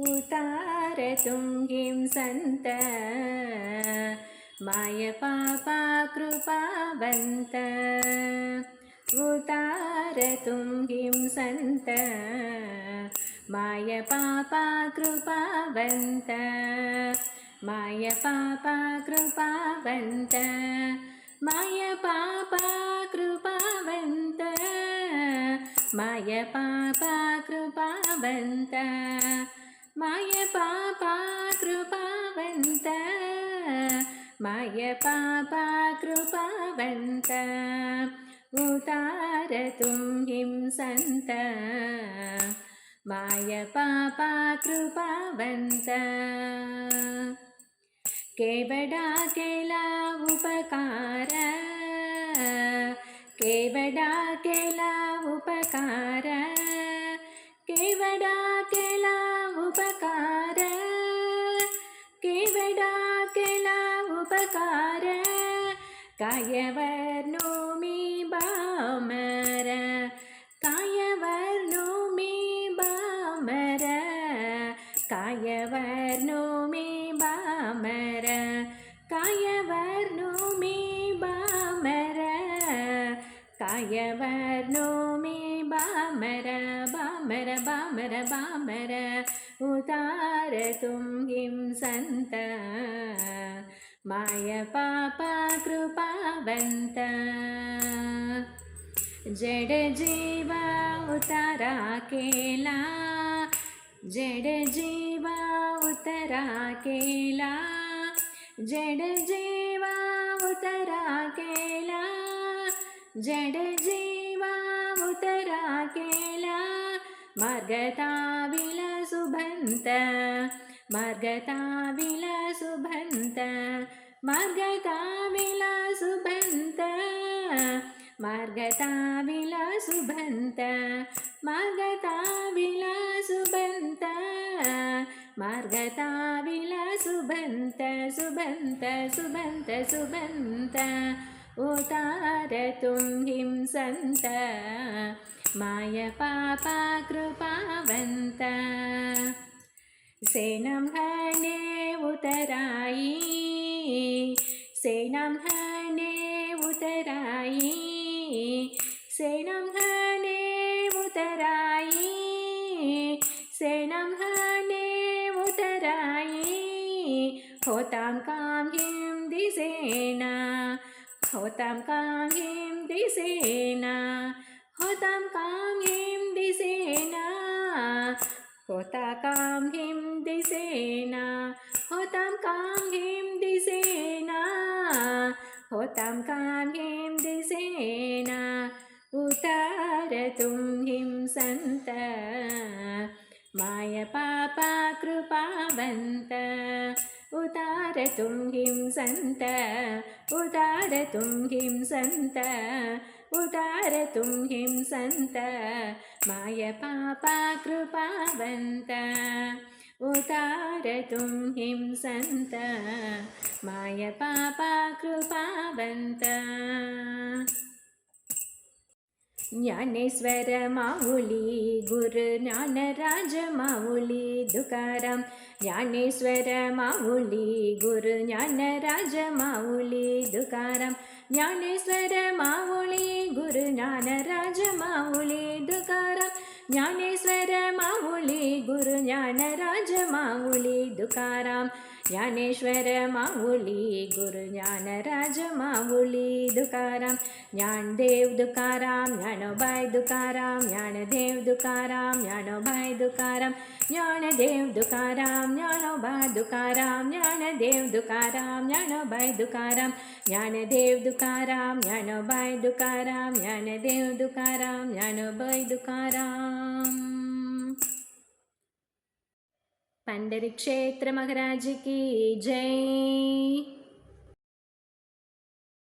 उतारतुङ्गिं सन्त मायपापा कृपावन्त उतारतुङ्गिं सन्त मायपापा कृपावन्त मायपापा कृपावन्त मायपापा कृपावन्त मायपापा कृपावन्त మాయ పాపా కృపావంత మాయ పాపా కృపావంత ఉతారతుం హింసంత మాయ పాపా కృపావంత కేవడా కేలా ఉపకా उपकार कायवर्णोमि बामर कायवर्णोमि बामर कायवर्णोमि बामर कायवर्णोमि बामर कायवर्णोमि बामर बामर बामर बामर उतारतुङ्गिं सन्त మాయ పాప కృపావంత జడ జీవా ఉతరా కేలా జడ జీవా ఉతరా కేలా జడ జీవా ఉతరా కేలా జడ జీవా ఉతరా కేలా మగతా విల సుబంత. विलसुभन्त मार्गता विलसुभन्त मार्गता विलसुभन्त मार्गता विलसुभन्त सुभन्त सुभन्त सुभन्त उतारतुङ्गिं सन्त मायपापा कृपावन्त Senam hane utarai Senam hane utarai Senam hane utarai Senam hane utarai Hồ tam cam him đi sena Hồ tam cam him đi sena Hồ tam cam him đi sena होता कां किं दिसेना होतां कां किं दिसेना होतां कां किं दिसेना उतारतुङ्गिं सन्त मायपापा कृपावन्त उतारतुङ्गिं सन्त उतारतुङ्गिं सन्त उतारतुङ्गिं सन्त मायपापा कृपावन्त उतारतुङ्गिं सन्त मायपापा कृपावन्त ज्ञानेश्वर माऊली गुरु ज्ञानराज माऊली तुकाराम ज्ञानेश्वर माऊली गुरु ज्ञानराज माऊली तुकाराम ज्ञानेश्वर माऊली गुरु ज्ञानराज माऊली तुकाराम ज्ञानेश्वर माऊली ഞാൻ ജ്ഞാനേശ്വര ज्ञानराज माऊली तुकाराम ज्ञानेश्वर माऊली गुरु ज्ञानराज माऊली तुकाराम ज्ञानदेव तुकाराम ज्ञानोबाई तुकाराम ज्ञानदेव तुकाराम ज्ञानोबाई तुकाराम ज्ञानदेव तुकाराम ज्ञानोबा तुकाराम ज्ञानदेव तुकाराम ज्ञानोबाई तुकाराम ज्ञानदेव तुकाराम ज्ञानोबाई तुकाराम ज्ञानदेव तुकाराम ज्ञानोबाई तुकाराम पंढरी పండరి క్షేత్ర మహారాజుకి జై